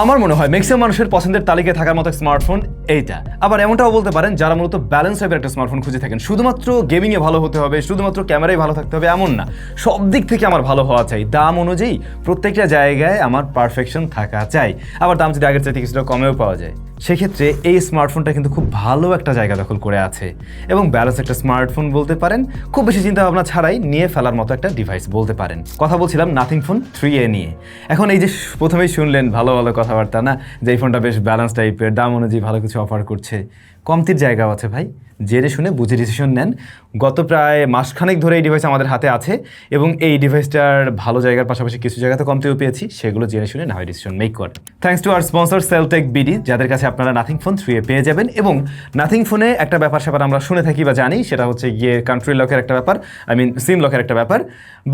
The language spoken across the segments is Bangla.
আমার মনে হয় ম্যাক্সিমাম মানুষের পছন্দের তালিকায় থাকার মতো স্মার্টফোন এইটা। আবার এমনটাও বলতে পারেন, যারা মূলত ব্যালেন্স টাইপের একটা স্মার্টফোন খুঁজে থাকেন। শুধুমাত্র গেমিংয়ে ভালো হতে হবে, শুধুমাত্র ক্যামেরায় ভালো থাকতে হবে, এমন না। সব দিক থেকে আমার ভালো হওয়া চাই। দাম অনুযায়ী প্রত্যেকটা জায়গায় আমার পারফেকশন থাকা চাই। আবার দাম যদি আগের চাইতে কিছুটা কমেও পাওয়া যায়। সেক্ষেত্রে এই স্মার্টফোনটা কিন্তু খুব ভালো একটা জায়গা দখল করে আছে। এবং ব্যালেন্স একটা স্মার্টফোন বলতে পারেন, খুব বেশি চিন্তা ভাবনা ছাড়াই নিয়ে ফেলার মতো একটা ডিভাইস বলতে পারেন। কথা বলছিলাম নাথিং ফোন থ্রি এ নিয়ে। এখন এই যে প্রথমেই শুনলেন ভালো ভালো কথাবার্তা, না? যে এই ফোনটা বেশ ব্যালেন্স টাইপের দাম অনুযায়ী ভালো কিছু অফার করছে। কমতির জায়গাও আছে ভাই। জেনে শুনে বুঝে ডিসিশন নেন। গত প্রায় মাসখানেক ধরে এই ডিভাইস আমাদের হাতে আছে এবং এই ডিভাইসটার ভালো জায়গার পাশাপাশি কিছু জায়গাতে কমতিও পেয়েছি, সেগুলো জেনে শুনে না হয় ডিসিশন মেক করেন thanks to our sponsor Celltech BD যাদের কাছে আপনারা নাথিং ফোন থ্রি এ পেয়ে যাবেন এবং নাথিং ফোনে একটা ব্যাপার সেপার আমরা শুনে থাকি বা জানি, সেটা হচ্ছে গিয়ে কান্ট্রি লকের একটা ব্যাপার আই মিন সিম লকের একটা ব্যাপার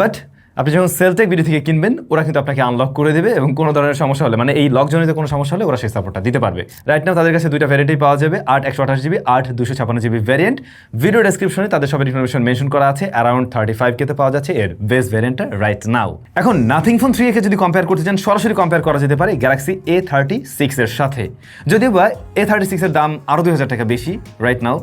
বাট আপনি যখন সেলটেক বিডি থেকে কিনবেন, ওরা কিন্তু আপনাকে আনলক করে দেবে এবং কোনো ধরনের সমস্যা হলে মানে এই লকজনিত কোনো সমস্যা হলে ওরা সেই সাপোর্টটা দিতে পারবে। রাইট নাও তাদের কাছে দুইটা ভ্যারিয়েন্টি পাওয়া যাবে, আট একশো আঠাশ জিবি আট দুশো ছাপান্ন জিবি ভ্যারিয়েন্ট ভিডিও ডেসক্রিপশনে তাদের সব ইনফরমেশন মেনশন করা আছে অ্যারাউন্ড থার্টি ফাইভ কেতে পাওয়া যাচ্ছে এর বেস্ট ভ্যারিয়েন্টটা রাইট নাও এখন নাথিং ফোন থ্রি একে যদি কম্পেয়ার করতে চান, সরাসরি কম্পেয়ার করা যেতে পারে গ্যালাক্সি এ থার্টি সিক্সের সাথে। যদিও বা এ থার্টি সিক্সের দাম আরও দুই হাজার টাকা বেশি রাইট নাও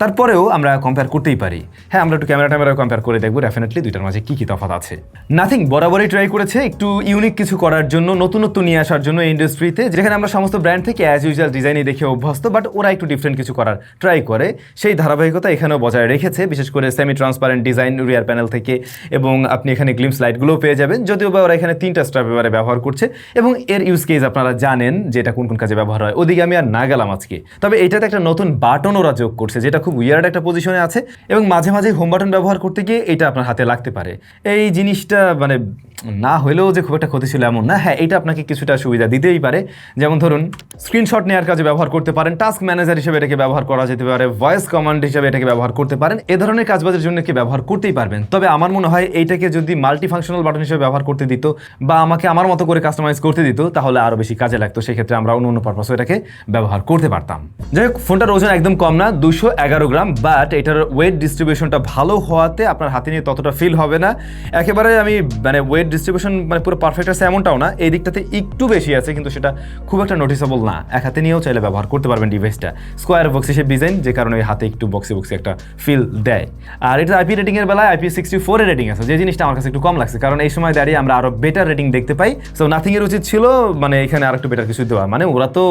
তারপরেও আমরা কম্পেয়ার করতেই পারি। হ্যাঁ আমরা একটু ক্যামেরা ট্যামেরা কম্পেয়ার করে দেখব ডেফিনেটলি দুইটার মাঝে কী কী তফাত আছে। নাথিং বরাবরই ট্রাই করেছে একটু ইউনিক কিছু করার জন্য, নতুনত্ব নিয়ে আসার জন্য এই ইন্ডাস্ট্রিতে যেখানে আমরা সমস্ত ব্র্যান্ড থেকে অ্যাজ ইউজুয়াল ডিজাইনই দেখে অভ্যস্ত বাট ওরা একটু ডিফারেন্ট কিছু করার ট্রাই করে। সেই ধারাবাহিকতা এখানেও বজায় রেখেছে, বিশেষ করে semi transparent design rear panel থেকে, এবং আপনি এখানে গ্লিমস লাইটগুলোও পেয়ে যাবেন, যদিও বা ওরা এখানে তিনটা স্ট্রাপ এবারে ব্যবহার করছে, এবং এর ইউজ কেস আপনারা জানেন যে এটা কোন কোন কাজে ব্যবহার হয়। ওদিকে আমি আর না গেলাম আজকে। তবে এটাতে একটা নতুন বাটন ওরা যোগ করছে, যেটা খুব উইয়ার্ড একটা পজিশনে আছে এবং মাঝে মাঝে হোম বাটন ব্যবহার করতে গিয়ে এটা আপনার হাতে লাগতে পারে। এই জিনিসটা মানে না হলেও যে খুব একটা ক্ষতি ছিল এমন না। হ্যাঁ এটা আপনাকে কিছুটা সুবিধা দিতেই পারে। যেমন ধরুন স্ক্রিনশট নেওয়ার কাজে ব্যবহার করতে পারেন টাস্ক ম্যানেজার হিসেবে এটাকে ব্যবহার করা যেতে পারে ভয়েস কমান্ড হিসেবে এটাকে ব্যবহার করতে পারেন, এ ধরনের কাজবাজের জন্য কি ব্যবহার করতেই পারবেন। তবে আমার মনে হয় এইটাকে যদি মাল্টি ফাংশনাল বাটন হিসেবে ব্যবহার করতে দিত বা আমাকে আমার মতো করে কাস্টমাইজ করতে দিত, তাহলে আরও বেশি কাজে লাগতো। সেক্ষেত্রে আমরা অন্য অন্য পারপাসও এটাকে ব্যবহার করতে পারতাম। যাই হোক ফোনটার ওজন একদম কম না, দুশো এগারো গ্রাম বাট এটার ওয়েট ডিস্ট্রিবিউশনটা ভালো হওয়াতে আপনার হাতে নিয়ে ততটা ফিল হবে না। একেবারে আমি মানে ওয়েট ডিস্ট্রিবিউশন মানে পুরো পারফেক্ট আছে এমনটাও না, এই দিকটাতে একটু বেশি আছে, কিন্তু সেটা খুব একটা নোটিসেবল না। এক হাতে নিয়েও চাইলে ব্যবহার করতে পারবেন ডিভাইসটা স্কোয়ার বক্স হিসেবে ডিজাইন যে কারণে ওই হাতে একটু বক্সে বক্সে একটা ফিল দেয়। আর এটা আইপি রেটিংয়ের বেলায় আইপি সিক্সটি ফোরের রেটিং আছে, যে জিনিসটা আমার কাছে একটু কম লাগছে, কারণ এই সময় দাঁড়িয়ে আমরা আরও বেটার রেটিং দেখতে পাই। সো নাথিং এর উচিত ছিল মানে এখানে আর একটু বেটার কিছু দেওয়া। মানে ওরা তো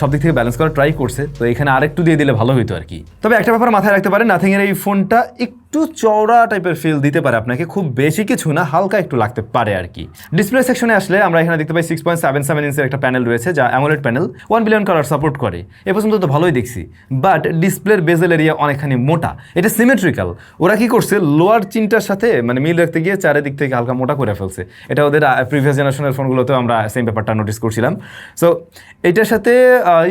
সব দিক থেকে ব্যালেন্স করার ট্রাই করছে, তো এখানে আরেকটু দিয়ে দিলে ভালো হতো আর কি। তবে একটা ব্যাপার মাথায় রাখতে পারেন নাথিং এর এই ফোনটা একটু চওড়া টাইপের ফিল দিতে পারে আপনাকে, খুব বেশি কিছু না, হালকা একটু লাগতে পারে আর কি ডিসপ্লে সেকশনে আসলে আমরা এখানে দেখতে পাই সিক্স পয়েন্ট সেভেন সেভেন ইঞ্চের একটা প্যানেল রয়েছে, যা AMOLED panel one billion colour support করে। এ পর্যন্ত তো ভালোই দেখছি। বাট ডিসপ্লের বেজেল এরিয়া অনেকখানি মোটা। এটা সিমেট্রিক্যাল ওরা কি করছে? লোয়ার চিনটার সাথে মানে মিল রাখতে গিয়ে চারিদিক থেকে হালকা মোটা করে ফেলছে। এটা ওদের প্রিভিয়াস জেনারেশনের ফোনগুলোতেও আমরা সেম ব্যাপারটা নোটিস করছিলাম। সো এটার সাথে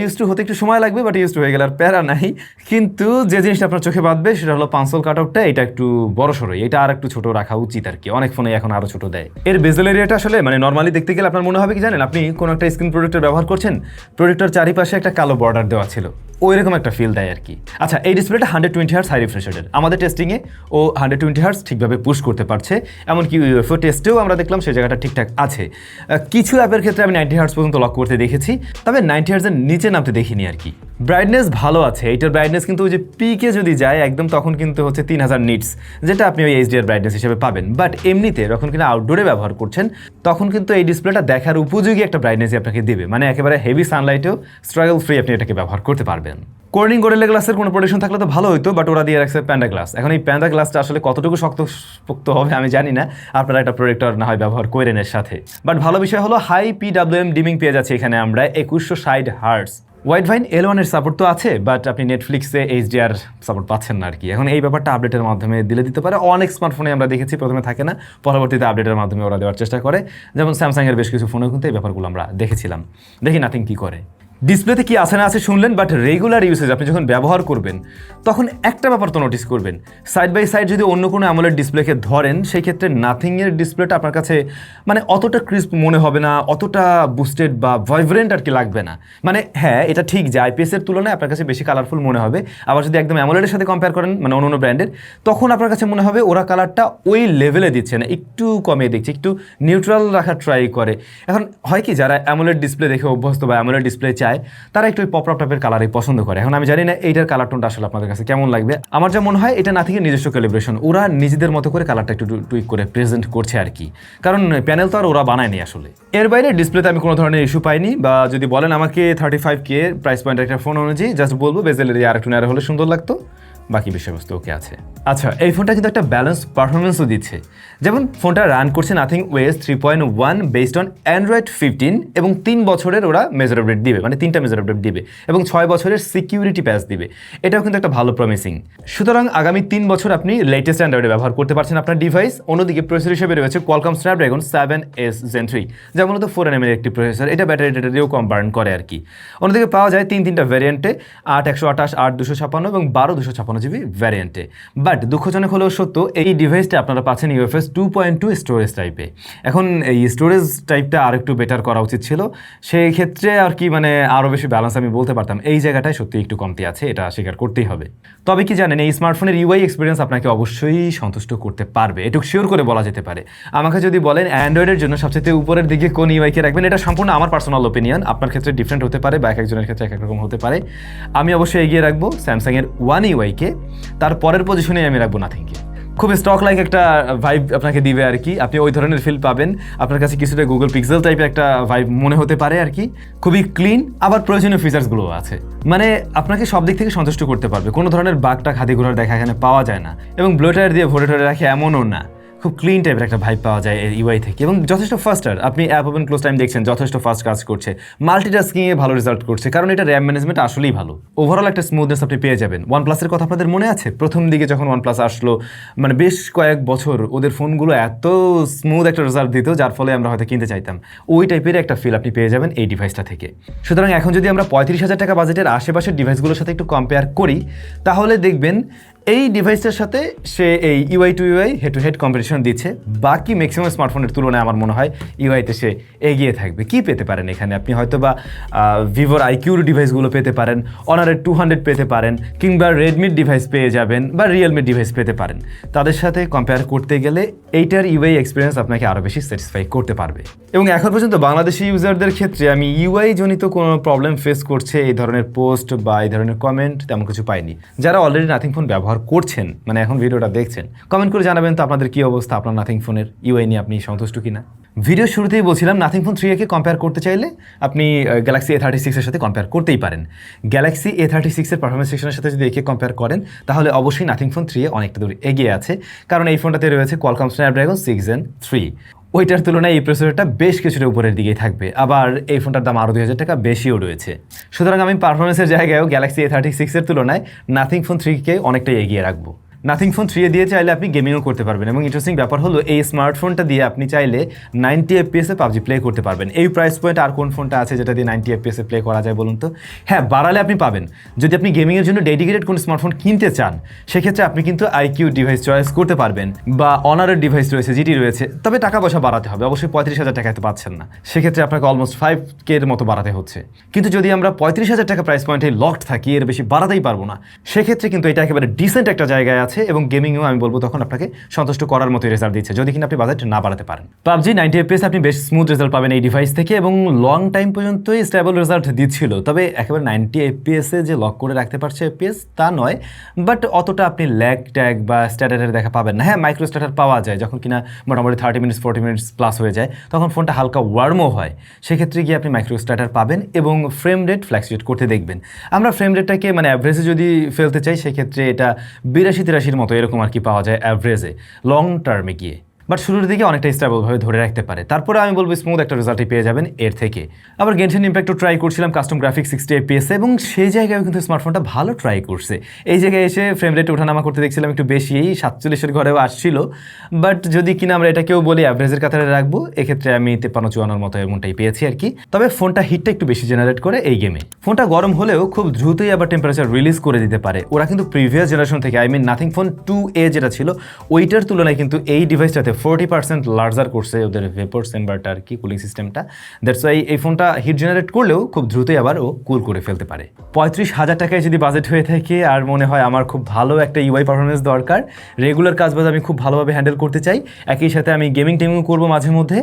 ইউজ টু হতে একটু সময় লাগবে বাট ইউজ টু হয়ে গেলে আর প্যারা নাই। কিন্তু যে জিনিসটা আপনার চোখে বাঁধবে, সেটা হলো পাঁচল কাট আউটটা এটা একটু বড় সড়ো, এটা আর একটু ছোট রাখা উচিত আর কি। অনেক ফোনে এখন আরও ছোট দেয়। এর বেজেল এরিয়াটা আসলে মানে নর্মালি দেখতে গেলে আপনার মনে হবে কি জানেন, আপনি কোনো একটা স্ক্রিন প্রোডাক্টের ব্যবহার করছেন প্রোডাক্টের চারিপাশে একটা কালো বর্ডার দেওয়া ছিল। ওই রকম একটা ফিল দেয় আর কি। আচ্ছা এই ডিসপ্লেটা হান্ড্রেড টোয়েন্টি হার্স হাই রিফ্রেশারের আমাদের টেস্টিংয়ে ও হান্ড্রেড টোয়েন্টি হার্স ঠিকভাবে পুশ করতে পারছে, এমনকি ইউএফও টেস্টেও আমরা দেখলাম সেই জায়গাটা ঠিকঠাক আছে। কিছু অ্যাপের ক্ষেত্রে আমি নাইনটি হার্স পর্যন্ত লক করতে দেখেছি, তবে নাইনটি হার্সের নিচে নামতে দেখিনি আর কি। ব্রাইটনেস ভালো আছে এইটার ব্রাইটনেস কিন্তু ওই যে পিকে যদি যায়, একদম তখন কিন্তু হচ্ছে তিন হাজার নিটস যেটা আপনি ওই এইচডিআর ব্রাইটনেস হিসেবে পাবেন। বাট এমনিতে যখন কিনা আউটডোরে ব্যবহার করছেন, তখন কিন্তু এই ডিসপ্লেটা দেখার উপযোগী একটা ব্রাইটনেসই আপনাকে দেবে। মানে একেবারে হেভি সানলাইটেও স্ট্রাগল ফ্রি আপনি এটাকে ব্যবহার করতে পারবেন। কোর্নিং গোরেলা গ্লাসের কোনো প্রোটেকশন থাকলে তো ভালো হতো বাট ওরা দিয়ে রাখছে প্যান্ডা গ্লাস এখন এই প্যান্ডা গ্লাসটা আসলে কতটুকু শক্ত পোক্ত হবে আমি জানি না, আপনারা একটা প্রোটেক্টর না হয় ব্যবহার করেন এর সাথে। বাট ভালো বিষয় হলো হাই পি এম ডিমিং পেয়ে যাচ্ছে এখানে আমরা, একুশশো ষাট হার্টস হোয়াইট ভাইন এল ওয়ানের সাপোর্ট তো আছে বাট আপনি নেটফ্লিক্সে এইচডিআর সাপোর্ট পাচ্ছেন না আর কি এখন এই ব্যাপারটা আপডেটের মাধ্যমে দিলে দিতে পারে। অনেক স্মার্টফোনে আমরা দেখেছি, প্রথমে থাকে না, পরবর্তীতে আপডেটের মাধ্যমে ওরা দেওয়ার চেষ্টা করে। যেমন স্যামসাংয়ের বেশ কিছু ফোনেও কিন্তু এই ব্যাপারগুলো আমরা দেখেছিলাম। দেখি নাথিং কী করে। ডিসপ্লেতে কি আছে না আছে শুনলেন বাট রেগুলার ইউসেজ আপনি যখন ব্যবহার করবেন, তখন একটা ব্যাপার তো নোটিস করবেন। সাইড বাই সাইড যদি অন্য কোনো অ্যামোলেড ডিসপ্লেকে ধরেন সেই ক্ষেত্রে নাথিংয়ের ডিসপ্লেটা আপনার কাছে মানে অতটা ক্রিস্প মনে হবে না, অতটা বুস্টেড বা ভাইব্রেন্ট আর কি লাগবে না। মানে হ্যাঁ এটা ঠিক যে আইপিএসের তুলনায় আপনার কাছে বেশি কালারফুল মনে হবে। আবার যদি একদম অ্যামোলেডের সাথে কম্পেয়ার করেন মানে অন্য অন্য ব্র্যান্ডের তখন আপনার কাছে মনে হবে ওরা কালারটা ওই লেভেলে দিচ্ছে না, একটু কমিয়ে দিচ্ছে একটু নিউট্রাল রাখার ট্রাই করে। এখন হয় কি, যারা অ্যামোলেড ডিসপ্লে দেখে অভ্যস্ত বা অ্যামোলেড ডিসপ্লে চায় তারা একটু পপ আপ টাইপের কালারই পছন্দ করে। এখন আমি জানি না এইটার কালার টোনটা আসলে আপনাদের কাছে কেমন লাগবে। আমার যা মনে হয়, এটা না থেকে নিজস্ব ক্যালিব্রেশন ওরা নিজেদের মতো করে কালারটা একটু টুইক করে প্রেজেন্ট করছে আর কি। কারণ প্যানেল তো আর ওরা বানায়নি আসলে। এর বাইরে ডিসপ্লেতে আমি কোনো ধরনের ইস্যু পাইনি বা যদি বলেন আমাকে thirty five K price point একটা ফোন অনুযায়ী জাস্ট বলব বেজেলের আর একটু নেড়া হলে সুন্দর লাগতো। বাকি বিষয়বস্তু ওকে আছে। আচ্ছা এই ফোনটা কিন্তু একটা ব্যালেন্স পারফরমেন্সও দিচ্ছে। যেমন ফোনটা রান করছে Nothing OS three point one based on Android fifteen এবং তিন বছরের ওরা মেজার আপডেট দিবে মানে তিনটা মেজার আপডেট দিবে এবং ছয় বছরের সিকিউরিটি প্যাচ দিবে। এটাও কিন্তু একটা ভালো প্রমিসিং সুতরাং আগামী তিন বছর আপনি লেটেস্ট অ্যান্ড্রয়েডে ব্যবহার করতে পারছেন আপনার ডিভাইস অন্যদিকে প্রসেসর হিসেবে রয়েছে Qualcomm Snapdragon seven S Gen three যা মূলত ফোর এন একটি প্রসেসর এটা ব্যাটারি ডেটা দিয়েও কম বার্ন করে আর কি। অন্যদিকে পাওয়া যায় তিন তিনটা ভ্যারিয়েন্টে আট একশো আঠাশ, আট দুশো ছাপান্ন এবং বারো দুশো ছাপান্ন জিবি ভ্যারিয়েন্টে বাট দুঃখজনক হলেও সত্য, এই ডিভাইসটা আপনারা পাচ্ছেন UFS two point two storage টাইপে এখন এই স্টোরেজ টাইপটা আর একটু বেটার করা উচিত ছিল। সেই ক্ষেত্রে আর কি মানে আরও বেশি ব্যালেন্স আমি বলতে পারতাম। এই জায়গাটায় সত্যি একটু কমতি আছে, এটা স্বীকার করতেই হবে। তবে কি জানেন, এই স্মার্টফোনের ইউআই এক্সপিরিয়েন্স আপনাকে অবশ্যই সন্তুষ্ট করতে পারবে। এটুকু শিওর করে বলা যেতে পারে। আমাকে যদি বলেন, অ্যান্ড্রয়েডের জন্য সবচেয়ে উপরের দিকে কোন ইউআইকে রাখবেন, এটা সম্পূর্ণ আমার পার্সোনাল ওপিনিয়ন আপনার ক্ষেত্রে ডিফারেন্ট হতে পারে বা এক একজনের ক্ষেত্রে এক এক রকম হতে পারে। আমি অবশ্যই এগিয়ে রাখব স্যামসাংয়ের ওয়ান ইউআইকে তার পরের পজিশনে আমি রাখব নাথিংকে খুব স্টক লাইক একটা ভাইব আপনাকে দিবে আর কি। আপনি ওই ধরনের ফিল পাবেন। আপনার কাছে কিছুটা গুগল পিক্সেল টাইপের একটা ভাইব মনে হতে পারে আর কি। খুবই ক্লিন আবার প্রয়োজনীয় ফিচার্সগুলো আছে। মানে আপনাকে সব দিক থেকে সন্তুষ্ট করতে পারবে। কোনো ধরনের বাঘটা খাদি ঘোড়ার দেখা এখানে পাওয়া যায় না। এবং ব্লোটার দিয়ে ভরে টরে রাখে এমনও না। খুব ক্লিন টাইপের একটা ভাইব পাওয়া যায় ইউআই থেকে। এবং যথেষ্ট ফাস্টার আপনি অ্যাপ ওপেন ক্লোজ টাইম দেখছেন, যথেষ্ট ফাস্ট কাজ করছে। মাল্টিটাস্কিংয়ে ভালো রেজাল্ট করছে, কারণ এটা র্যাম ম্যানেজমেন্ট আসলেই ভালো। ওভারঅল একটা স্মুথনেস আপনি পেয়ে যাবেন। ওয়ান প্লাসের কথা আপনাদের মনে আছে? প্রথম দিকে যখন ওয়ান প্লাস আসলো মানে বেশ কয়েক বছর ওদের ফোনগুলো এত স্মুথ একটা রেজাল্ট দিত, যার ফলে আমরা হয়তো কিনতে চাইতাম। ওই টাইপের একটা ফিল আপনি পেয়ে যাবেন এই ডিভাইসটা থেকে। সুতরাং এখন যদি আমরা পঁয়ত্রিশ হাজার টাকা বাজেটের আশেপাশের ডিভাইসগুলোর সাথে একটু কম্পেয়ার করি, তাহলে দেখবেন এই ডিভাইসটার সাথে সে এই UI to UI head to head competition দিচ্ছে। বাকি ম্যাক্সিমাম স্মার্টফোনের তুলনায় আমার মনে হয় ইউআইতে সে এগিয়ে থাকবে। কি পেতে পারেন এখানে? আপনি হয়তো বা ভিভোর আইকিউর ডিভাইসগুলো পেতে পারেন অনারের টু হান্ড্রেড পেতে পারেন, কিংবা রেডমির ডিভাইস পেয়ে যাবেন বা রিয়েলমির ডিভাইস পেতে পারেন। তাদের সাথে কম্পেয়ার করতে গেলে এইটার ইউআই এক্সপিরিয়েন্স আপনাকে আরও বেশি স্যাটিসফাই করতে পারবে। এবং এখন পর্যন্ত বাংলাদেশি ইউজারদের ক্ষেত্রে আমি ইউআই জনিত কোনো প্রবলেম ফেস করছে, এই ধরনের পোস্ট বা এই ধরনের কমেন্ট তেমন কিছু পাইনি। যারা অলরেডি নাথিং ফোন ব্যবহার করছেন মানে এখন ভিডিওটা দেখছেন কমেন্ট করে জানাবেন তো আপনাদের কি অবস্থা, আপনার নাথিং ফোনের ইউআই নিয়ে আপনি সন্তুষ্ট কিনা। ভিডিও শুরুতেই বলছিলাম নাথিং ফোন থ্রি একে কম্পেয়ার করতে চাইলে আপনি গ্যালাক্সি এ থার্টি সিক্সের সাথে কম্পেয়ার করতেই পারেন। গ্যালাক্সি এ থার্টি সিক্সের পারফরমেন্স সেকশনের সাথে যদি একে কম্পেয়ার করেন, তাহলে অবশ্যই নাথিং ফোন থ্রি অনেকটা দূর এগিয়ে আছে, কারণ এই ফোনটাতে রয়েছে Qualcomm Snapdragon six gen three ওইটার তুলনায় এই প্রসেসরটা বেশ কিছুটা উপরের দিকেই থাকবে। আবার এই ফোনটার দাম আরও দুই হাজার টাকা বেশিও রয়েছে। সুতরাং আমি পারফরমেন্সের জায়গায়ও গ্যালাক্সি এ থার্টি সিক্সের তুলনায় নাথিং ফোন থ্রিকে অনেকটাই এগিয়ে রাখব। নাথিং ফোন থ্রি দিয়ে চাইলে আপনি গেমিংও করতে পারবেন এবং ইন্টারেস্টিং ব্যাপার হলো এই স্মার্টফোনটা দিয়ে আপনি চাইলে নাইনটি এফপিএসে পাবজি প্লে করতে পারবেন। এই প্রাইস পয়েন্ট আর কোন ফোনটা আছে যেটা দিয়ে নাইনটি এফপিএসে প্লে করা যায় বলুন তো? হ্যাঁ বাড়ালে আপনি পাবেন। যদি আপনি গেমিংয়ের জন্য ডেডিকেটেড কোনো স্মার্টফোন কিনতে চান, সেক্ষেত্রে আপনি কিন্তু আইকিউ ডিভাইস চয়েস করতে পারবেন বা অনারের ডিভাইস রয়েছে, যেটি রয়েছে, তবে টাকা পয়সা বাড়াতে হবে। অবশ্যই পঁয়ত্রিশ হাজার টাকা এত পাচ্ছেন না। সেক্ষেত্রে আপনাকে অলমোস্ট ফাইভ কের মতো বাড়াতে হচ্ছে। কিন্তু যদি আমরা পঁয়ত্রিশ হাজার টাকা প্রাইস পয়েন্টে লকড থাকি, এর বেশি বাড়াতেই পারব না। সেক্ষেত্রে কিন্তু এটা একেবারে ডিসেন্ট একটা জায়গায় আছে। এবং গেমিংও আমি বলব তখন আপনাকে সন্তুষ্ট করার মতো রেজাল্ট দিচ্ছে, যদি কিনা আপনি বাজেট না বাড়াতে পারেন। পাবজি নাইনটি এফপিএস আপনি বেশ স্মুথ রেজাল্ট পাবেন এই ডিভাইস থেকে এবং লং টাইম পর্যন্তই স্টেবল রেজাল্ট দিচ্ছিল। তবে একেবারে নাইনটি এফপিএসে যে লক করে রাখতে পারছে এফপিএস তা নয় বাট অতটা আপনি ল্যাগ ট্যাগ বা স্ট্যাটারের দেখা পাবেন না। হ্যাঁ মাইক্রো স্ট্যাটার পাওয়া যায়, যখন কিনা মোটামুটি thirty minutes forty minutes plus হয়ে যায়, তখন ফোনটা হালকা ওয়ার্মও হয়। সেক্ষেত্রে গিয়ে আপনি মাইক্রো স্ট্যাটার পাবেন এবং ফ্রেম রেট ফ্ল্যাকচুয়েট করতে দেখবেন। আমরা ফ্রেম রেটটাকে মানে অ্যাভারেজে যদি ফেলতে চাই, সেক্ষেত্রে এটা বিরাশি তিরাশির মতো এরকম আর কি পাওয়া যায় অ্যাভারেজে লং টার্মে গিয়ে। বাট শুরুর দিকে অনেকটা স্টেবলভাবে ধরে রাখতে পারে। তারপরে আমি বলব স্মুথ একটা রেজাল্টই পেয়ে যাবেন এর থেকে। আবার গেনশন ইম্প্যাক্টও ট্রাই করছিলাম কাস্টম গ্রাফিক্স সিক্সটি এপিএস এবং সেই জায়গায় কিন্তু স্মার্টফোনটা ভালো ট্রাই করছে। এই জায়গায় এসে ফ্রেম রেট ওঠানামা করতে দেখছিলাম একটু বেশি এই সাতচল্লিশের ঘরেও আসছিল। বাট যদি কিনা আমরা এটাকেও বলি অ্যাভারেজের কাতারে রাখব, এক্ষেত্রে আমি তেপান্ন চুয়ান্নর মতো এমনটাই পেয়েছি আর কি। তবে ফোনটা হিটটা একটু বেশি জেনারেট করে এই গেমে ফোনটা গরম হলেও খুব দ্রুতই আবার টেম্পারেচার রিলিজ করে দিতে পারে। ওরা কিন্তু প্রিভিয়াস জেনারেশন থেকে I mean nothing phone two A যেটা ছিল, ওইটার তুলনায় কিন্তু এই ডিভাইসটাতে ফোর্টি পার্সেন্ট লার্জার করছে ওদের ভেপর চেম্বারটা আর কি কুলিং সিস্টেমটা দ্যাটস ওয়াই এই ফোনটা হিট জেনারেট করলেও খুব দ্রুতই আবার ও কুল করে ফেলতে পারে। পঁয়ত্রিশ হাজার টাকায় যদি বাজেট হয়ে থাকে, আর মনে হয় আমার খুব ভালো একটা ইউআই পারফরমেন্স দরকার রেগুলার কাজবাজ আমি খুব ভালোভাবে হ্যান্ডেল করতে চাই। একই সাথে আমি গেমিং টেমিংও করব মাঝে মধ্যে,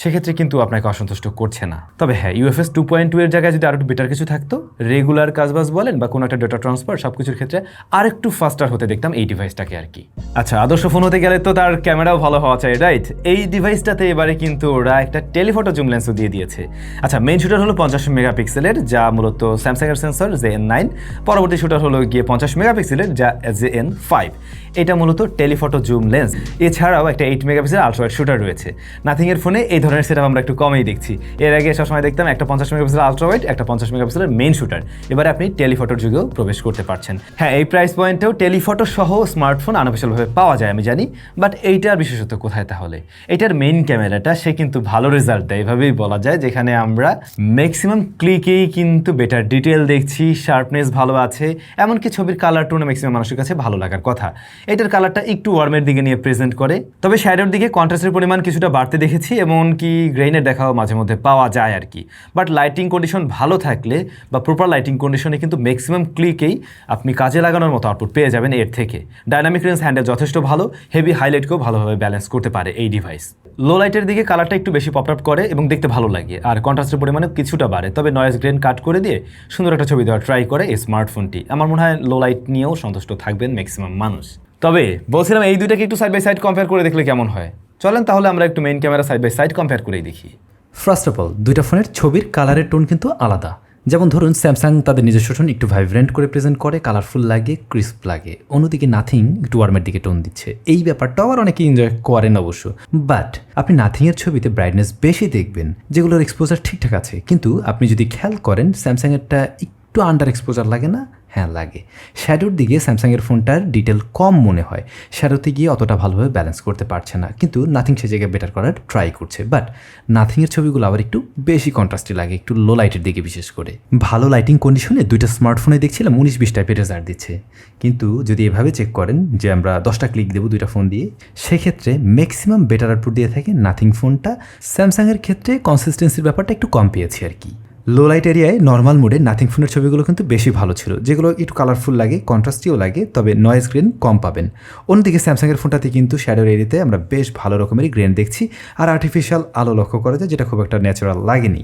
সেক্ষেত্রে কিন্তু আপনাকে অসন্তুষ্ট করছে না। তবে হ্যাঁ ইউএফএস টু পয়েন্ট টু এর জায়গায় যদি আরও বেটার কিছু থাকতো রেগুলার কাজবাজ বলেন বা কোনো একটা ডেটা ট্রান্সফার সব কিছুর ক্ষেত্রে আর একটু ফাস্টার হতে দেখতাম এই ডিভাইসটাকে আর কি। আচ্ছা আদর্শ ফোন হতে গেলে তো তার ক্যামেরাও ভালো হওয়া চাই রাইট এই ডিভাইসটাতে এবারে কিন্তু ওরা একটা টেলিফটো জুম লেন্সও দিয়ে দিয়েছে। আচ্ছা মেইন শুটার হলো পঞ্চাশ মেগাপিক্সেলের যা মূলত স্যামসাংয়ের সেন্সর জে এন নাইন পরবর্তী শুটার হলো গিয়ে পঞ্চাশ মেগাপিক্সেলের যা জে এন ফাইভ এটা মূলত টেলিফটো জুম লেন্স। এছাড়াও একটা এইট মেগাপিক্সেল আলট্রাওয়াইড শুটার রয়েছে। নাথিংয়ের ফোনে এই ধরনের সেটআপ আমরা একটু কমেই দেখছি। এর আগে সবসময় দেখতাম একটা পঞ্চাশ মেগাপিক্সেল আলট্রাওয়াইড, একটা পঞ্চাশ মেগাপিক্সেলের মেইন শুটার এবারে আপনি টেলিফটোর যুগেও প্রবেশ করতে পারছেন। হ্যাঁ এই প্রাইস পয়েন্টেও টেলিফটো সহ স্মার্টফোন আনঅফিসিয়ালভাবে পাওয়া যায়, আমি জানি। বাট এইটার বিশেষত্ব কোথায় তাহলে? এটার মেইন ক্যামেরাটা সে কিন্তু ভালো রেজাল্ট দেয়, এভাবেই বলা যায়, যেখানে আমরা ম্যাক্সিমাম ক্লিকেই কিন্তু বেটার ডিটেল দেখছি শার্পনেস ভালো আছে, এমনকি ছবির কালার টোন ম্যাক্সিমাম মানুষের কাছে ভালো লাগার কথা। এটার কালারটা একটু ওয়ার্মের দিকে নিয়ে প্রেজেন্ট করে। তবে শ্যাডোর দিকে কন্ট্রাস্টের পরিমাণ কিছুটা বাড়তে দেখেছি এমনকি গ্রেইনের দেখাও মাঝে মধ্যে পাওয়া যায় আর কি। বাট লাইটিং কন্ডিশন ভালো থাকলে বা প্রপার লাইটিং কন্ডিশনে কিন্তু ম্যাক্সিমাম ক্লিকেই আপনি কাজে লাগানোর মতো আউটপুট পেয়ে যাবেন এর থেকে। ডাইনামিক রেঞ্জ হ্যান্ডেল যথেষ্ট ভালো হেভি হাইলাইটকেও ভালোভাবে ব্যালেন্স করতে পারে এই ডিভাইস লো লাইটের দিকে কালারটা একটু বেশি পপ আপ করে এবং দেখতে ভালো লাগে, আর কন্ট্রাস্টের পরিমাণে কিছুটা বাড়ে। তবে নয়েজ গ্রেন কাট করে দিয়ে সুন্দর একটা ছবি দেওয়ার ট্রাই করে এই স্মার্টফোনটি আমার মনে হয় লো লাইট নিয়েও সন্তুষ্ট থাকবেন ম্যাক্সিমাম মানুষ। তবে বলছিলাম এই দুইটাকে একটু সাইড বাই সাইড কম্পেয়ার করে দেখলে কেমন হয়। চলেন তাহলে আমরা একটু main camera side by side compare করেই দেখি। ফার্স্ট অফ অল দুইটা ফোনের ছবির কালারের টোন কিন্তু আলাদা। যেমন ধরুন স্যামসাং তাদের নিজস্ব টোন একটু ভাইব্রেন্ট করে প্রেজেন্ট করে কালারফুল লাগে ক্রিস্প লাগে। অন্যদিকে নাথিং একটু ওয়ার্মের দিকে টোন দিচ্ছে। এই ব্যাপারটাও আবার অনেকে এনজয় করেন অবশ্য। বাট আপনি নাথিংয়ের ছবিতে ব্রাইটনেস বেশি দেখবেন, যেগুলোর এক্সপোজার ঠিকঠাক আছে। কিন্তু আপনি যদি খেয়াল করেন স্যামসাংয়েরটা একটু আন্ডার এক্সপোজার লাগে না হ্যাঁ লাগে। শ্যাডোর দিকে স্যামসাংয়ের ফোনটার ডিটেল কম মনে হয়। শ্যাডোতে গিয়ে অতটা ভালোভাবে ব্যালেন্স করতে পারছে না। কিন্তু নাথিং সে জায়গায় বেটার করার ট্রাই করছে। বাট নাথিংয়ের ছবিগুলো আবার একটু বেশি কন্ট্রাস্টি লাগে, একটু লো লাইটের দিকে বিশেষ করে। ভালো লাইটিং কন্ডিশনে দুইটা স্মার্টফোনে দেখছিলাম উনিশ বিশ টাইপের রেজাল্ট দিচ্ছে। কিন্তু যদি এভাবে চেক করেন যে আমরা দশটা ক্লিক দেবো দুইটা ফোন দিয়ে, সেক্ষেত্রে ম্যাক্সিমাম বেটার আউটপুট দিয়ে থাকে নাথিং ফোনটা স্যামসাংয়ের ক্ষেত্রে কনসিস্টেন্সির ব্যাপারটা একটু কম পেয়েছি আর কি। লো লাইট এরিয়ায় নর্মাল মোডে নাথিং ফোনের ছবিগুলো কিন্তু বেশি ভালো ছিল, যেগুলো একটু কালারফুল লাগে কন্ট্রাস্টিও লাগে, তবে নয়েজ গ্রেন কম পাবেন। অন্যদিকে স্যামসাংয়ের ফোনটাতে কিন্তু শ্যাডোর এরিয়াতে আমরা বেশ ভালো রকমেরই গ্রেন দেখছি, আর আর্টিফিশিয়াল আলো লক্ষ্য করা যায়, যেটা খুব একটা ন্যাচারাল লাগেনি।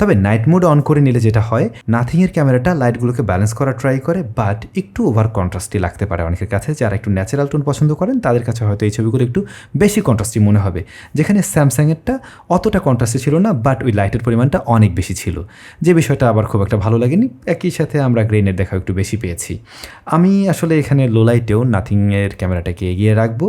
তবে নাইট মোড অন করে নিলে যেটা হয় নাথিংয়ের ক্যামেরাটা লাইটগুলোকে ব্যালেন্স করা ট্রাই করে বাট একটু ওভার কন্ট্রাস্টি লাগতে পারে অনেকের কাছে, যারা একটু ন্যাচারাল টোন পছন্দ করেন, তাদের কাছে হয়তো এই ছবিগুলো একটু বেশি কন্ট্রাস্টি মনে হবে। যেখানে স্যামসাংয়েরটা অতটা কন্ট্রাস্টি ছিল না বাট ওই লাইটের পরিমাণটা অনেক বেশি ছিল। যে বিষয়টা আবার খুব একটা ভালো লাগেনি, একই সাথে আমরা গ্রেনের দেখা একটু বেশি পেয়েছি। আমি আসলে এখানে লোলাইটেও নাথিংয়ের ক্যামেরাটাকে এগিয়ে রাখব,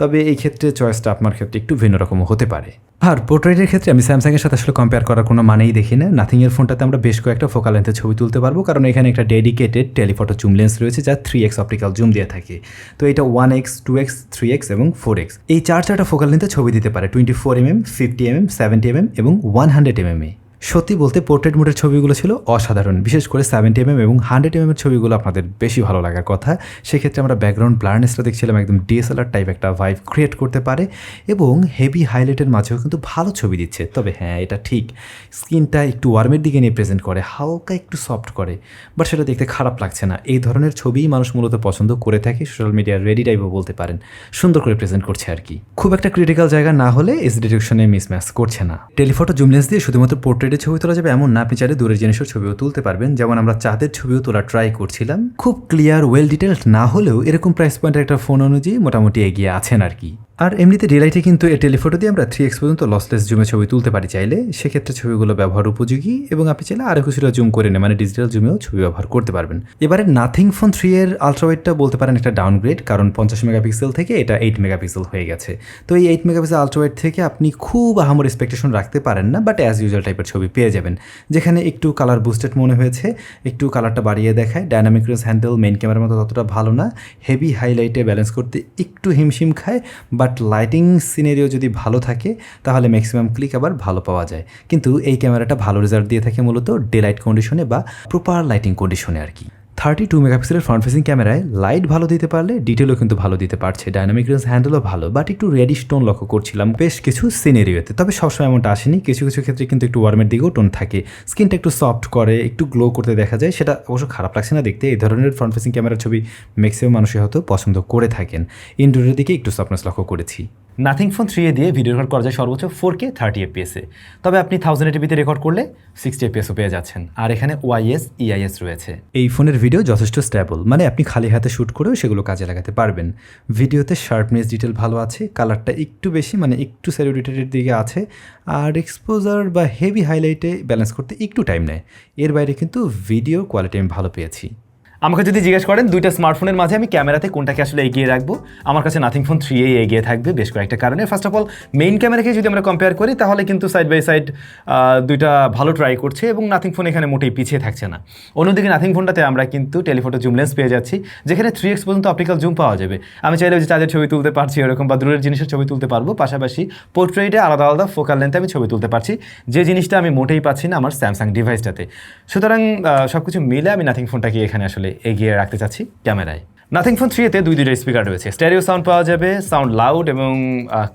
তবে এই ক্ষেত্রে চয়েসটা আপনার ক্ষেত্রে একটু ভিন্ন রকমও হতে পারে। আর পোর্ট্রেটের ক্ষেত্রে আমি স্যামসাংয়ের সাথে আসলে কম্পেয়ার করার কোনো মানেই দেখি না। নাথিংয়ের ফোনটাতে আমরা বেশ কয়েকটা ফোকাল লেন্থে ছবি তুলতে পারব, কারণ এখানে একটা ডেডিকেটেড টেলিফটো জুম লেন্স রয়েছে, যা থ্রি এক্স অপটিক্যাল জুম দিয়ে থাকে। তো এটা one X two X three X এবং ফোর এক্স এই চার চারটা ফোকাল লেন্থে ছবি দিতে পারে twenty four mm fifty mm seventy mm এবং ওয়ান হান্ড্রেড এমএম এ সত্যি বলতে পোর্ট্রেট মোডের ছবিগুলো ছিল অসাধারণ, বিশেষ করে সেভেন্টি এমএম এবং হান্ড্রেড এমএম এর ছবিগুলো আপনাদের বেশি ভালো লাগার কথা। সেক্ষেত্রে আমরা ব্যাকগ্রাউন্ড ব্লারনেসটা দেখছিলাম, একদম ডিএসএলআর টাইপ একটা ভাইব ক্রিয়েট করতে পারে এবং হেভি হাইলাইটের মাঝেও কিন্তু ভালো ছবি দিচ্ছে। তবে হ্যাঁ এটা ঠিক। স্কিনটা একটু ওয়ার্মের দিকে নিয়ে প্রেজেন্ট করে, হালকা একটু সফট করে বাট সেটা দেখতে খারাপ লাগছে না। এই ধরনের ছবিই মানুষ মূলত পছন্দ করে থাকে সোশ্যাল মিডিয়ার রেডি টাইপও বলতে পারেন। সুন্দর করে প্রেজেন্ট করছে আর কি। খুব একটা ক্রিটিক্যাল জায়গা না হলে এস ডিটেকশনে মিসম্যাচ করছে না। টেলিফটো জুম লেন্স দিয়ে শুধুমাত্র পোর্ট্রেট পোর্ট্রেটে ছবি তোলা যাবে এমন না। আপনি চাইলে দূরের জিনিসের ছবিও তুলতে পারবেন। যেমন আমরা চাঁদের ছবিও তোলা ট্রাই করছিলাম। খুব ক্লিয়ার ওয়েল ডিটেলড না হলেও এরকম প্রাইস পয়েন্টের একটা ফোন অনুযায়ী মোটামুটি এগিয়ে আছেন আর কি। আর এমনিতে ডিলাইটে কিন্তু এই টেলিফোটো দিয়ে আমরা থ্রি এক্স পর্যন্ত লসলেস জুমে ছবি তুলতে পারি চাইলে। সেক্ষেত্রে ছবিগুলো ব্যবহার উপযোগী এবং আপনি চাইলে আরও কিছুটা জুম করে নেন মানে ডিজিটাল জুমেও ছবি ব্যবহার করতে পারবেন। এবারে নাথিং ফোন থ্রি এর আলট্রাওয়েটটা বলতে পারেন একটা ডাউনগ্রেড কারণ পঞ্চাশ মেগাপিক্সেল থেকে এটা এইট মেগাপিক্সেল হয়ে গেছে। তো এই এইট মেগাপিক্সেল আলট্রাওয়েট থেকে আপনি খুব আহামর এক্সপেকটেশন রাখতে পারেন না বাট অ্যাজ ইউজুয়াল টাইপের ছবি পেয়ে যাবেন। যেখানে একটু কালার বুস্টেড মনে হয়েছে, একটু কালারটা বাড়িয়ে দেখায়। ডায়নামিক রেঞ্জ হ্যান্ডেল মেইন ক্যামেরার মতো ততটা ভালো না। হেভি হাইলাইটে ব্যালেন্স করতে একটু হিমশিম খায় বাট লাইটিং সিনারিও যদি ভালো থাকে, তাহলে ম্যাক্সিমাম ক্লিক আবার ভালো পাওয়া যায়। কিন্তু এই ক্যামেরাটা ভালো রেজাল্ট দিয়ে থাকে মূলত ডে লাইট কন্ডিশনে বা প্রপার লাইটিং কন্ডিশনে আর কি। থার্টি টু মেগাপিক্সেলের ফ্রন্ট ফেসিং ক্যামেরায় লাইট ভালো দিতে পারলে ডিটেলও কিন্তু ভালো দিতে পারছে। ডায়নামিক রেঞ্জ হ্যান্ডেলও ভালো বাট একটু রেডিশ টোন লক্ষ্য করছিলাম। বেশ কিছু সিনেরিওতে তবে সবসময় এমনটা আসেনি। কিছু কিছু ক্ষেত্রে কিন্তু একটু ওয়ার্মের দিকেও টোন থাকে। স্কিনটা একটু সফট করে, একটু গ্লো করতে দেখা যায়, সেটা অবশ্য খারাপ লাগছে না দেখতে। এই ধরনের ফ্রন্ট ফেসিং ক্যামেরার ছবি ম্যাক্সিমাম মানুষই হয়তো পছন্দ করে থাকেন। ইনডোরের দিকে একটু সফটনেস লক্ষ্য করেছি। নাথিং ফোন থ্রি এ দিয়ে ভিডিও রেকর্ড করা যায় সর্বোচ্চ ফোর কে থার্টি এপিএসে তবে আপনি থাউজেন্ড এটিপিতে রেকর্ড করলে সিক্সটি এপিএসও পেয়ে যাচ্ছেন। আর এখানে ওয়াইএস ইআইএস রয়েছে। এই ফোনের ভিডিও যথেষ্ট স্ট্যাবল মানে আপনি খালি হাতে শ্যুট করেও সেগুলো কাজে লাগাতে পারবেন। ভিডিওতে শার্পনেস ডিটেল ভালো আছে কালারটা একটু বেশি মানে একটু স্যারুডিটেটের দিকে আছে, আর এক্সপোজার বা হেভি হাইলাইটে ব্যালেন্স করতে একটু টাইম নেয়। এর বাইরে কিন্তু ভিডিও কোয়ালিটি আমি ভালো পেয়েছি। আমাকে যদি জিজ্ঞেস করেন দুইটা স্মার্টফোনের মাঝে আমি ক্যামেরাতে কোনটাকে আসলে এগিয়ে রাখব, আমার কাছে নাথিং ফোন থ্রি এই এগিয়ে থাকবে বেশ কয়েকটা কারণে। ফার্স্ট অফ অল মেইন ক্যামেরাকে যদি আমরা কম্পেয়ার করি, তাহলে কিন্তু সাইড বাই সাইড দুইটা ভালো ট্রাই করছে এবং নাথিং ফোন এখানে মোটেই পিছিয়ে থাকছে না। অন্যদিকে নাথিং ফোনটাতে আমরা কিন্তু টেলিফোটো জুম লেন্স পেয়ে যাচ্ছি, যেখানে থ্রি এক্স পর্যন্ত অপটিক্যাল জুম পাওয়া যাবে। আমি চাইলে যে চাঁদের ছবি তুলতে পারছি এরকম বা দূরের জিনিসের ছবি তুলতে পারব, পাশাপাশি পোর্ট্রেটে আলাদা আলাদা ফোকাল লেন্থে আমি ছবি তুলতে পারছি। যে জিনিসটা আমি মোটেই পাচ্ছি না আমার স্যামসাং ডিভাইসটাতে সুতরাং সব কিছু মিলে আমি নাথিং ফোনটাকে এখানে আসলে এগিয়ে রাখতে চাচ্ছি ক্যামেরায়। নাথিং ফোন থ্রিতে দুই দুইটা স্পিকার রয়েছে। স্টেরিও সাউন্ড পাওয়া যাবে সাউন্ড লাউড এবং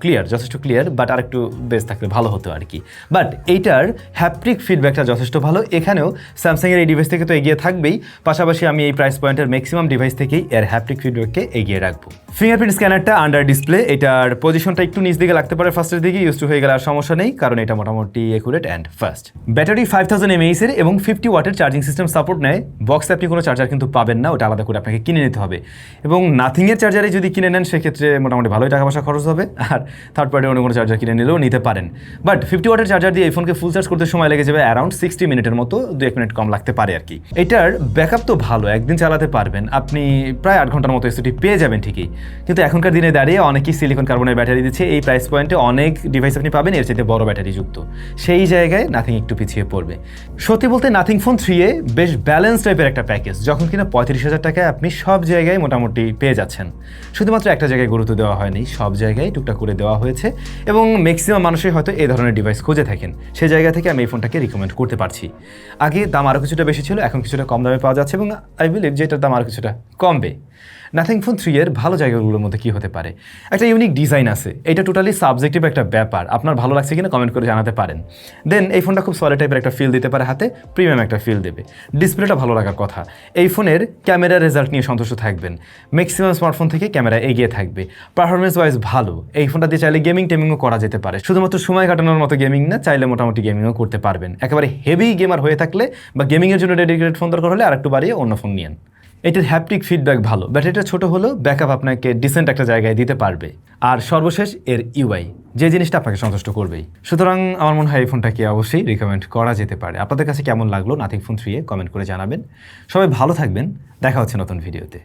ক্লিয়ার যথেষ্ট ক্লিয়ার বাট আর একটু বেস থাকলে ভালো হতো আর কি। বাট এইটার হ্যাপটিক ফিডব্যাকটা যথেষ্ট ভালো। এখানেও স্যামসাংয়ের এই ডিভাইস থেকে তো এগিয়ে থাকবেই। পাশাপাশি আমি এই প্রাইস পয়েন্টের ম্যাক্সিমাম ডিভাইস থেকেই এর হ্যাপটিক ফিডব্যাককে এগিয়ে রাখব। ফিঙ্গারপ্রিন্ট স্ক্যানারটা আন্ডার ডিসপ্লে এটার পজিশনটা একটু নিচ দিকে লাগতে পারে ফার্স্টের দিকে ইউজ টু হয়ে গেলে আর সমস্যা নেই, কারণ এটা মোটামুটি accurate and first battery five thousand mAh এর এবং ফিফটি ওয়াটের চার্জিং সিস্টেম সাপোর্ট নেয়। বক্সে আপনি কোনো চার্জার কিন্তু পাবেন না, ওটা আলাদা করে আপনাকে কিনে নিতে হবে। এবং নাথিংয়ের চার্জারে যদি কিনে নেন, সেক্ষেত্রে মোটামুটি ভালোই টাকা পয়সা খরচ হবে। আর থার্ড পার্টি অন্য কোনো চার্জার কিনে নিলেও নিতে পারেন। বাট ফিফটি ওয়াটের চার্জার দিয়ে এই ফোনকে ফুল চার্জ করতে সময় লেগে যাবে অ্যারাউন্ড সিক্সটি মিনিটের মতো দু এক মিনিট কম লাগতে পারে আর কি। এটার ব্যাকআপ তো ভালো, একদিন চালাতে পারবেন। আপনি প্রায় আট ঘণ্টার মতো এসিটি পেয়ে যাবেন ঠিকই। কিন্তু এখনকার দিনে দাঁড়িয়ে অনেকেই সিলিকন কার্বনের ব্যাটারি দিচ্ছে। এই প্রাইস পয়েন্টে অনেক ডিভাইস আপনি পাবেন, এর চাইতে বড় ব্যাটারি যুক্ত। সেই জায়গায় নাথিং একটু পিছিয়ে পড়বে। সত্যি বলতে নাথিং ফোন থ্রি এ বেশ ব্যালেন্স টাইপের একটা প্যাকেজ যখন কিনা পঁয়ত্রিশ হাজার টাকায় আপনি সব জায়গায় মোটামুটি পেয়ে যাচ্ছেন। শুধুমাত্র একটা জায়গায় গুরুত্ব দেওয়া হয়নি, সব জায়গায় টুকটাক করে দেওয়া হয়েছে এবং ম্যাক্সিমাম মানুষই হয়তো এই ধরনের ডিভাইস খুঁজে থাকেন। সেই জায়গা থেকে আমি এই ফোনটাকে রিকমেন্ড করতে পারছি। আগে দাম আরও কিছুটা বেশি ছিল, এখন কিছুটা কম দামে পাওয়া যাচ্ছে এবং আই বিলিভ যে এটার দাম আরও কিছুটা কমবে। নাথিং ফোন থ্রি এর ভালো জায়গাগুলোর মধ্যে কী হতে পারে? একটা ইউনিক ডিজাইন আছে। এটা টোটালি সাবজেক্টিভ একটা ব্যাপার। আপনার ভালো লাগছে কিনা কমেন্ট করে জানাতে পারেন। দেন এই ফোনটা খুব সলিড টাইপের একটা ফিল দিতে পারে হাতে প্রিমিয়াম একটা ফিল দেবে। ডিসপ্লেটা ভালো লাগার কথা। এই ফোনের ক্যামেরা রেজাল্ট নিয়ে সন্তুষ্ট থাকবেন। ম্যাক্সিমাম স্মার্টফোন থেকে ক্যামেরা এগিয়ে থাকবে। পারফরমেন্স ওয়াইজ ভালো। এই ফোনটা দিয়ে চাইলে গেমিং টেমিংও করা যেতে পারে। শুধুমাত্র সময় কাটানোর মতো গেমিং না, চাইলে মোটামুটি গেমিংও করতে পারবেন। একেবারে হেভি গেমার হয়ে থাকলে বা গেমিংয়ের জন্য ডেডিকেটেড ফোন দরকার হলে আরেকটু বাড়িয়ে অন্য ফোন নিয়েন। এটার হ্যাপটিক ফিডব্যাক ভালো ব্যাটারিটা ছোট হলেও ব্যাকআপ আপনাকে ডিসেন্ট একটা জায়গায় দিতে পারবে। আর সর্বশেষ এর ইউআই যে জিনিসটা আপনাকে সন্তুষ্ট করবেই। সুতরাং আমার মনে হয় এই ফোনটাকে অবশ্যই রিকমেন্ড করা যেতে পারে। আপনাদের কাছে কেমন লাগল নাথিং ফোন থ্রিয়ে কমেন্ট করে জানাবেন। সবাই ভালো থাকবেন, দেখা হচ্ছে নতুন ভিডিওতে